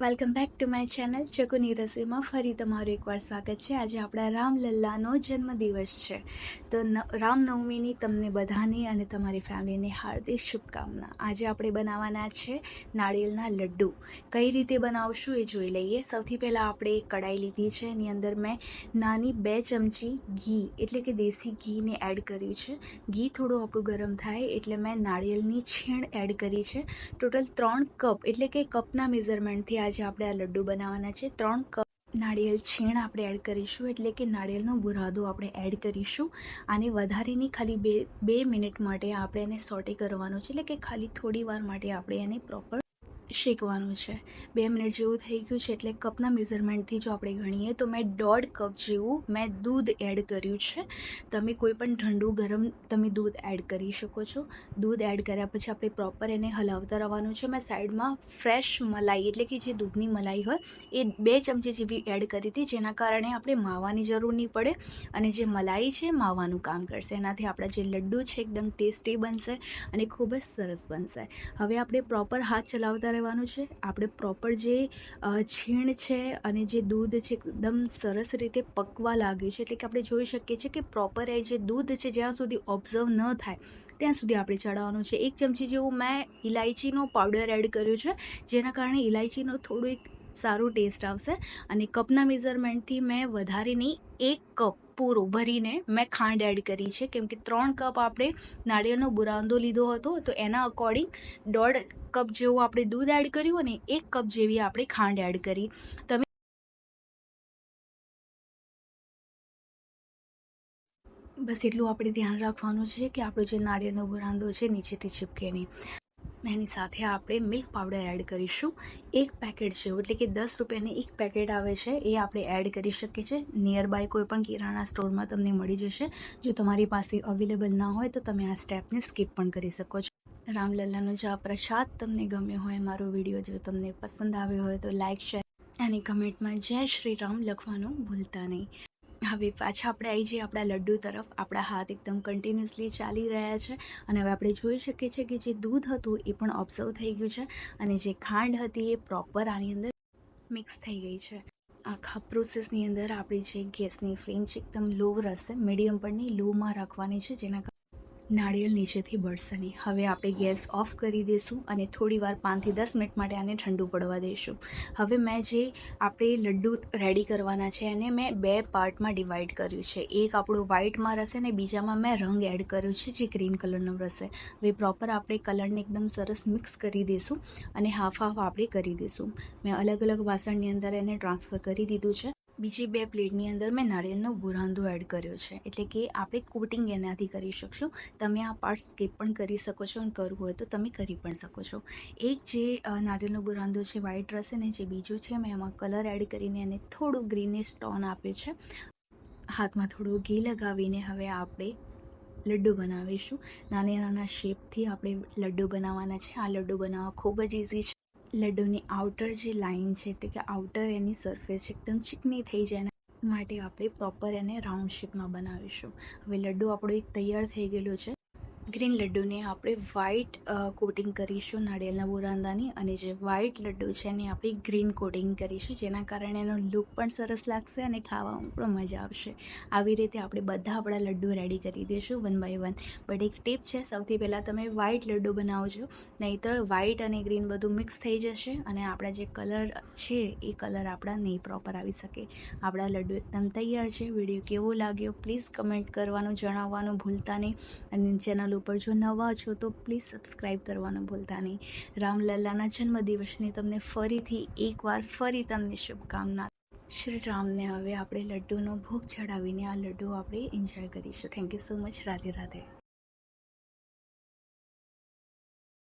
Welcome back to my channel ચકુની રસોઈમાં ફરી તમારું એકવાર સ્વાગત છે. આજે આપણા રામલલ્લાનો જન્મદિવસ છે. તો રામનવમીની તમને બધાની અને તમારી ફેમિલીની હાર્દિક શુભકામના. આજે આપણે બનાવવાના છે નાળિયેરના લડ્ડુ. કઈ રીતે બનાવશું એ જોઈ લઈએ. સૌથી પહેલાં આપણે એક કડાઈ લીધી છે. એની અંદર મેં નાની બે ચમચી ઘી, એટલે કે દેશી ઘીને એડ કર્યું છે. ઘી થોડું આપણું ગરમ થાય એટલે મેં નાળિયેરની છીણ એડ કરી છે. ટોટલ ત્રણ કપ, એટલે કે કપના મેઝરમેન્ટથી આજે આપણે આ લડ્ડુ બનાવવાના છે. ત્રણ કપ નાળિયેર છીણ આપણે એડ કરીશું, એટલે કે નાળિયેરનો બુરાદો આપણે એડ કરીશું. આને વધારેની ખાલી બે બે મિનિટ માટે આપણે એને સોટે કરવાનું છે, એટલે કે ખાલી થોડી વાર માટે આપણે એને પ્રોપર શેકવાનું છે. બે મિનિટ જેવું થઈ ગયું છે એટલે કપના મેઝરમેન્ટથી જો આપણે ગણીએ, તો મેં દોઢ કપ જેવું મેં દૂધ એડ કર્યું છે. તમે કોઈ પણ ઠંડુ ગરમ તમે દૂધ એડ કરી શકો છો. દૂધ એડ કર્યા પછી આપણે પ્રોપર એને હલાવતા રહેવાનું છે. મેં સાઈડમાં ફ્રેશ મલાઈ એટલે કે જે દૂધની મલાઈ હોય, એ બે ચમચી જેવી એડ કરી હતી, જેના કારણે આપણે માવાની જરૂર નહીં પડે અને જે મલાઈ છે માવાનું કામ કરશે. એનાથી આપણા જે લડ્ડુ છે એકદમ ટેસ્ટી બનશે અને ખૂબ જ સરસ બનશે. હવે આપણે પ્રોપર હાથ ચલાવતા રહેવાનું છે. આપણે પ્રોપર જે છીણ છે અને જે દૂધ છે, એકદમ સરસ રીતે પકવા લાગ્યું છે. એટલે કે આપણે જોઈ શકીએ છીએ કે પ્રોપર એ જે દૂધ છે, જ્યાં સુધી ઓબ્ઝર્વ ન થાય, ત્યાં સુધી આપણે ચડાવવાનું છે. એક ચમચી જેવું મેં ઇલાયચીનો પાવડર એડ કર્યો છે. જેના કારણે ઇલાયચીનો થોડું એક સારું ટેસ્ટ આવશે. અને કપના મેઝરમેન્ટથી મેં વધારેની એક કપ પૂરો ભરીને મેં ખાંડ એડ કરી છે. કેમ કે ત્રણ કપ આપણે નાળિયેરનો બુરાંદો લીધો હતો, તો એના અકોર્ડિંગ દોઢ કપ જેવું આપણે દૂધ એડ કર્યું અને એક કપ જેવી આપણે ખાંડ એડ કરી. તમે બસ એટલું આપણે ધ્યાન રાખવાનું છે કે આપણો જે નાળિયેરનો બુરાંદો છે, નીચેથી ચીપકે નહીં. એની સાથે આપણે મિલ્ક પાવડર એડ કરીશું. એક પેકેટ જેવું, એટલે કે દસ રૂપિયાની એક પેકેટ આવે છે, એ આપણે એડ કરી શકીએ છીએ. નિયર બાય કોઈ પણ કિરાણા સ્ટોરમાં તમને મળી જશે. જો તમારી પાસે અવેલેબલ ના હોય, તો તમે આ સ્ટેપને સ્કીપ પણ કરી શકો છો. રામલલ્લાનો જો આ પ્રસાદ તમને ગમ્યો હોય, મારો વીડિયો જો તમને પસંદ આવ્યો હોય, તો લાઇક શેર અને કમેન્ટમાં જય શ્રી રામ લખવાનું ભૂલતા નહીં. હવે પાછા આપણે આવી જઈએ આપણા લડ્ડુ તરફ. આપણા હાથ એકદમ કન્ટિન્યુઅસલી ચાલી રહ્યા છે. અને હવે આપણે જોઈ શકીએ છીએ કે જે દૂધ હતું એ પણ ઓબ્ઝર્વ થઈ ગયું છે. અને જે ખાંડ હતી એ પ્રોપર આની અંદર મિક્સ થઈ ગઈ છે. આખા પ્રોસેસની અંદર આપણી જે ગેસની ફ્લેમ છે, એકદમ લો રહેશે. મીડિયમ પર નહીં લોમાં રાખવાની છે, જેના નાળિયેર નીચેથી બળશે હવે આપણે ગેસ ઓફ કરી દઈશું અને થોડી વાર પાંચથી દસ મિનિટ માટે આને ઠંડુ પડવા દઈશું. હવે મેં જે આપણે લડ્ડુ રેડી કરવાના છે એને મેં બે પાર્ટમાં ડિવાઈડ કર્યું છે. એક આપણું વ્હાઇટમાં રહેશે ને બીજામાં મેં રંગ એડ કર્યો છે જે ગ્રીન કલરનો રહેશે. હવે પ્રોપર આપણે કલરને એકદમ સરસ મિક્સ કરી દઈશું અને હાફ હાફ આપણે કરી દઈશું. મેં અલગ અલગ વાસણની અંદર એને ટ્રાન્સફર કરી દીધું છે. બીજી બે પ્લેટની અંદર મેં નારિયેળનો બુરાંદો એડ કર્યો છે. એટલે કે આપણે કોટિંગ એનાથી કરી શકશું. તમે આ પાર્ટ સ્કીપ પણ કરી શકો છો અને કરવું હોય તો તમે કરી પણ શકો છો. એક જે નારિયેળનો બુરાંદો છે વ્હાઇટ રસ ને જે બીજું છે, મેં એમાં કલર એડ કરીને એને થોડું ગ્રીનિશ ટોન આપ્યું છે. હાથમાં થોડું ઘી લગાવીને હવે આપણે લડ્ડુ બનાવીશું. નાની નાના શેપથી આપણે લડ્ડુ બનાવવાના છે. આ લડ્ડુ બનાવવા ખૂબ જ ઇઝી છે. લડ્ડુની આઉટર જે લાઇન છે એટલે કે આઉટર એની સરફેસ એકદમ ચીકની થઈ જાય માટે આપણે પ્રોપર એને રાઉન્ડ શેપમાં બનાવીશું. હવે લડ્ડુ આપણો એક તૈયાર થઈ ગયેલું છે. ગ્રીન લડ્ડુને આપણે વ્હાઇટ કોટિંગ કરીશું નાળિયેરના બોરાંદાની અને જે વ્હાઇટ લડ્ડુ છે એને આપણે ગ્રીન કોટિંગ કરીશું, જેના કારણે એનો લુક પણ સરસ લાગશે અને ખાવામાં પણ મજા આવશે. આવી રીતે આપણે બધા આપણા લડ્ડુ રેડી કરી દઈશું વન બાય વન બટ એક ટીપ છે, સૌથી પહેલાં તમે વ્હાઇટ લડ્ડુ બનાવજો, નહીંતર વ્હાઇટ અને ગ્રીન બધું મિક્સ થઈ જશે અને આપણા જે કલર છે એ કલર આપણા નહીં પ્રોપર આવી શકે. આપણા લડ્ડુ એકદમ તૈયાર છે. વીડિયો કેવો લાગ્યો? પ્લીઝ કમેન્ટ કરવાનું, જણાવવાનું ભૂલતા નહીં. અને ચેનલ ઉપર જો નવા છો તો પ્લીઝ સબસ્ક્રાઈબ કરવાનું ભૂલતા નહીં. રામલલ્લાના જન્મદિવસની તમને ફરીથી એકવાર ફરી તમને શુભકામના. શ્રી રામને હવે આપણે લડ્ડુનો ભોગ ચડાવીને આ લડ્ડુ આપણે એન્જોય કરીશું. Thank you so much Radhe Radhe.